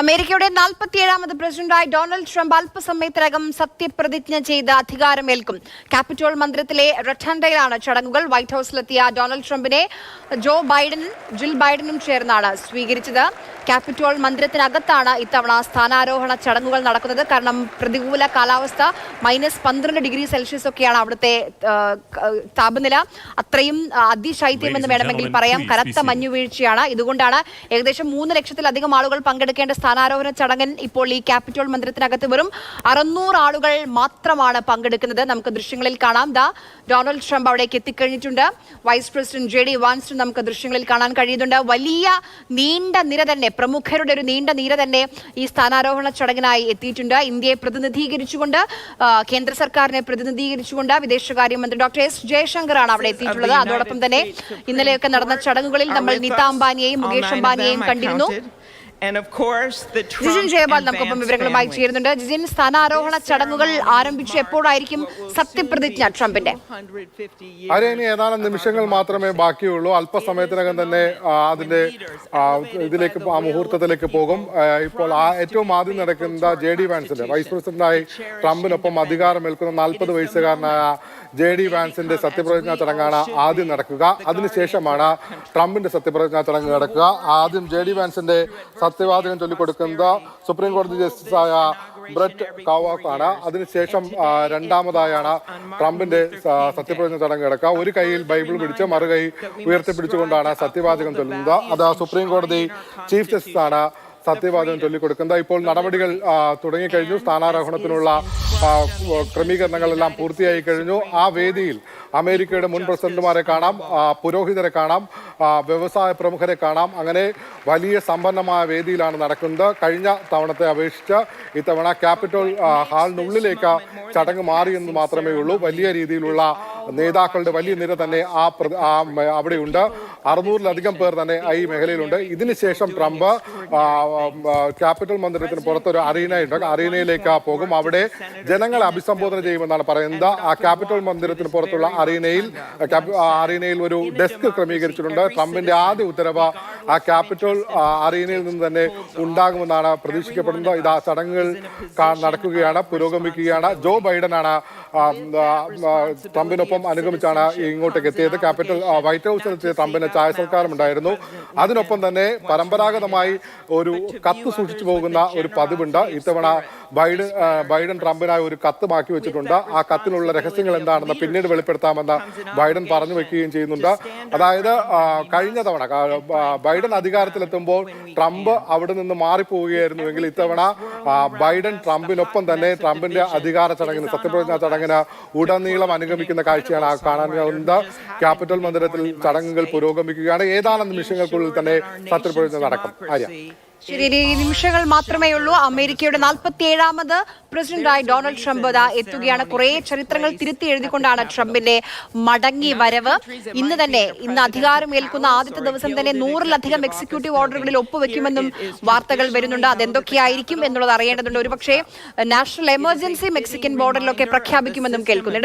അമേരിക്കയുടെ നാൽപ്പത്തിയേഴാമത് പ്രസിഡന്റായി Donald Trump അല്പസമയത്തിനകം സത്യപ്രതിജ്ഞ ചെയ്ത് അധികാരമേൽക്കും. ക്യാപിറ്റോൾ മന്ദിരത്തിലെ റട്ടൻഡയിലാണ് ചടങ്ങുകൾ. വൈറ്റ് ഹൌസിലെത്തിയ ഡൊണാൾഡ് ട്രംപിനെ ജോ ബൈഡനും ജിൽ ബൈഡനും ചേർന്നാണ് സ്വീകരിച്ചത്. ക്യാപിറ്റോൾ മന്ദിരത്തിനകത്താണ് ഇത്തവണ സ്ഥാനാരോഹണ ചടങ്ങുകൾ നടക്കുന്നത്. കാരണം പ്രതികൂല കാലാവസ്ഥ മൈനസ് പന്ത്രണ്ട് ഡിഗ്രി സെൽഷ്യസ് ഒക്കെയാണ് അവിടുത്തെ താപനില. അത്രയും അതിശൈത്യമെന്ന് അതിശൈത്യം എന്ന് വേണമെങ്കിൽ പറയാം. കനത്ത മഞ്ഞുവീഴ്ചയാണ്. ഇതുകൊണ്ടാണ് ഏകദേശം മൂന്ന് ലക്ഷത്തിലധികം ആളുകൾ പങ്കെടുക്കേണ്ട സ്ഥാനാരോഹണ ചടങ്ങിൽ ഇപ്പോൾ ഈ ക്യാപിറ്റോൾ മന്ദിരത്തിനകത്ത് വെറും അറുന്നൂറ് ആളുകൾ മാത്രമാണ് പങ്കെടുക്കുന്നത്. നമുക്ക് ദൃശ്യങ്ങളിൽ കാണാം. ദാ ഡൊണാൾഡ് ട്രംപ് അവിടേക്ക് എത്തിക്കഴിഞ്ഞിട്ടുണ്ട്. വൈസ് പ്രസിഡന്റ് ജെ ഡി വാൻസ്റ്റും നമുക്ക് ദൃശ്യങ്ങളിൽ കാണാൻ കഴിയുന്നുണ്ട്. വലിയ നീണ്ട നിര തന്നെ പ്രമുഖരുടെ ഒരു നീണ്ട നിര തന്നെ ഈ സ്ഥാനാരോഹണ ചടങ്ങിനായി എത്തിയിട്ടുണ്ട്. ഇന്ത്യയെ പ്രതിനിധീകരിച്ചുകൊണ്ട് കേന്ദ്ര സർക്കാരിനെ പ്രതിനിധീകരിച്ചുകൊണ്ട് വിദേശകാര്യമന്ത്രി ഡോക്ടർ എസ് ജയശങ്കറാണ് അവിടെ എത്തിയിട്ടുള്ളത്. അതോടൊപ്പം തന്നെ ഇന്നലെയൊക്കെ നടന്ന ചടങ്ങുകളിൽ നമ്മൾ നീത അംബാനിയെയും മുകേഷ് അംബാനിയെയും കണ്ടിരുന്നു. ജിജിൻ ജയപാൽ നമുക്കൊപ്പം വിവരങ്ങളുമായി ചേരുന്നുണ്ട്. ജിജിൻ സ്ഥാനാരോഹണ ചടങ്ങുകൾ ആരംഭിച്ചു എപ്പോഴായിരിക്കും സത്യപ്രതിജ്ഞ ട്രംപിന്റെ ഇനി ഏതാനും നിമിഷങ്ങൾ മാത്രമേ ബാക്കിയുള്ളൂ. അല്പസമയത്തിനകം തന്നെ അതിന്റെ ഇതിലേക്ക് ആ മുഹൂർത്തത്തിലേക്ക് പോകും. ഇപ്പോൾ ആ ഏറ്റവും ആദ്യം നടക്കുന്ന ജെ ഡി വാൻസിന്റെ വൈസ് പ്രസിഡന്റായി ട്രംപിനൊപ്പം അധികാരമേൽക്കുന്ന നാൽപ്പത് വയസ്സുകാരനായ ജെ ഡി വാൻസിന്റെ സത്യപ്രതിജ്ഞാ ചടങ്ങാണ് ആദ്യം നടക്കുക. അതിനുശേഷമാണ് ട്രംപിന്റെ സത്യപ്രതിജ്ഞാ ചടങ്ങ് നടക്കുക. ആദ്യം ജെ ഡി വാൻസിന്റെ സത്യവാചകം ചൊല്ലിക്കൊടുക്കുന്നത് സുപ്രീം കോടതി ജസ്റ്റിസായ ബ്രറ്റ് കാവാക്കാണ്. അതിനുശേഷം രണ്ടാമതായാണ് ട്രംപിന്റെ സത്യപ്രതിജ്ഞ ചടങ്ങ് നടക്കുക. ഒരു കൈയിൽ ബൈബിൾ പിടിച്ച് മറുകൈ ഉയർത്തിപ്പിടിച്ചുകൊണ്ടാണ് സത്യവാചകം ചൊല്ലുന്നത്. അത് സുപ്രീം കോടതി ചീഫ് ജസ്റ്റിസ് ആണ് സത്യവാചകം ചൊല്ലിക്കൊടുക്കുന്നത് ഇപ്പോൾ നടപടികൾ തുടങ്ങിക്കഴിഞ്ഞു. സ്ഥാനാരോഹണത്തിനുള്ള ക്രമീകരണങ്ങളെല്ലാം പൂർത്തിയായി കഴിഞ്ഞു. ആ വേദിയിൽ അമേരിക്കയുടെ മുൻ പ്രസിഡന്റുമാരെ കാണാം പുരോഹിതരെ കാണാം വ്യവസായ പ്രമുഖരെ കാണാം. അങ്ങനെ വലിയ സമ്പന്നമായ വേദിയിലാണ് നടക്കുന്നത്. കഴിഞ്ഞ തവണത്തെ അപേക്ഷിച്ച് ഇത്തവണ ക്യാപിറ്റൽ ആ, ഹാളിനുള്ളിലേക്ക് ചടങ്ങ് മാറിയെന്ന് മാത്രമേ ഉള്ളൂ. വലിയ രീതിയിലുള്ള നേതാക്കളുടെ വലിയ നിര തന്നെ ആ അവിടെയുണ്ട് അറുന്നൂറിലധികം പേർ തന്നെ ഈ മേഖലയിലുണ്ട്. ഇതിനുശേഷം ട്രംപ് ക്യാപിറ്റൽ മന്ദിരത്തിന് പുറത്തൊരു അറീനയുണ്ട്. അറീനയിലേക്ക് പോകും. അവിടെ ജനങ്ങളെ അഭിസംബോധന ചെയ്യുമെന്നാണ് പറയുന്നത്. ആ ക്യാപിറ്റൽ മന്ദിരത്തിന് പുറത്തുള്ള അറീനയിൽ അറീനയിൽ ഒരു ഡെസ്ക് ക്രമീകരിച്ചിട്ടുണ്ട്. ട്രംപിന്റെ ആദ്യ ഉത്തരവ് ആ ക്യാപിറ്റൽ അറീനയിൽ നിന്ന് തന്നെ ഉണ്ടാകുമെന്നാണ് പ്രതീക്ഷിക്കപ്പെടുന്നത്. ഇത് ആ ചടങ്ങുകൾ നടക്കുകയാണ് പുരോഗമിക്കുകയാണ്. ജോ ബൈഡനാണ് ട്രംപിനൊപ്പം അനുഗമിച്ചാണ് ഇങ്ങോട്ടേക്ക് എത്തിയത്. ക്യാപിറ്റൽ വൈറ്റ് ഹൗസിൽ എത്തിയ ട്രംപിന് ചായ സൽക്കാരം ഉണ്ടായിരുന്നു അതിനൊപ്പം തന്നെ പരമ്പരാഗതമായി ഒരു കത്ത് സൂക്ഷിച്ചു പോകുന്ന ഒരു പതിവുണ്ട്. ഇത്തവണ ബൈഡൻ ബൈഡൻ ട്രംപിനായി ഒരു കത്ത് മാക്കി വെച്ചിട്ടുണ്ട്. ആ കത്തിലുള്ള രഹസ്യങ്ങൾ എന്താണെന്ന് പിന്നീട് വെളിപ്പെടുത്താമെന്ന് ബൈഡൻ പറഞ്ഞു വെക്കുകയും ചെയ്യുന്നുണ്ട്. അതായത് കഴിഞ്ഞ തവണ ബൈഡൻ അധികാരത്തിലെത്തുമ്പോൾ ട്രംപ് അവിടെ നിന്ന് മാറിപ്പോവുകയായിരുന്നുവെങ്കിൽ ഇത്തവണ ബൈഡൻ ട്രംപിനൊപ്പം തന്നെ ട്രംപിന്റെ അധികാര ചടങ്ങിന് സത്യപ്രതിജ്ഞ ചടങ്ങിന് ഉടനീളം അനുഗമിക്കുന്ന കാഴ്ചയാണ് കാണാൻ ക്യാപിറ്റൽ മന്ദിരത്തിൽ ചടങ്ങുകൾ പുരോഗമിക്കുകയാണ്. ഏതാനും നിമിഷങ്ങൾക്കുള്ളിൽ തന്നെ സത്യപ്രതിജ്ഞ നടക്കും. ആര്യ? ശരി ഈ നിമിഷങ്ങൾ മാത്രമേ ഉള്ളൂ. അമേരിക്കയുടെ നാൽപ്പത്തി ഏഴാമത് പ്രസിഡന്റായി ഡൊണാൾഡ് ട്രംപ് ദാ എത്തുകയാണ്. കുറെ ചരിത്രങ്ങൾ തിരുത്തി എഴുതിക്കൊണ്ടാണ് ട്രംപിന്റെ മടങ്ങി വരവ്. ഇന്ന് തന്നെ ഇന്ന് അധികാരമേൽക്കുന്ന ആദ്യത്തെ ദിവസം തന്നെ നൂറിലധികം എക്സിക്യൂട്ടീവ് ഓർഡറുകളിൽ ഒപ്പുവെക്കുമെന്നും വാർത്തകൾ വരുന്നുണ്ട്. അതെന്തൊക്കെയായിരിക്കും എന്നുള്ളത് അറിയേണ്ടതുണ്ട്. ഒരുപക്ഷെ നാഷണൽ എമർജൻസി മെക്സിക്കൻ ബോർഡറിലൊക്കെ പ്രഖ്യാപിക്കുമെന്നും കേൾക്കുന്നുണ്ട്.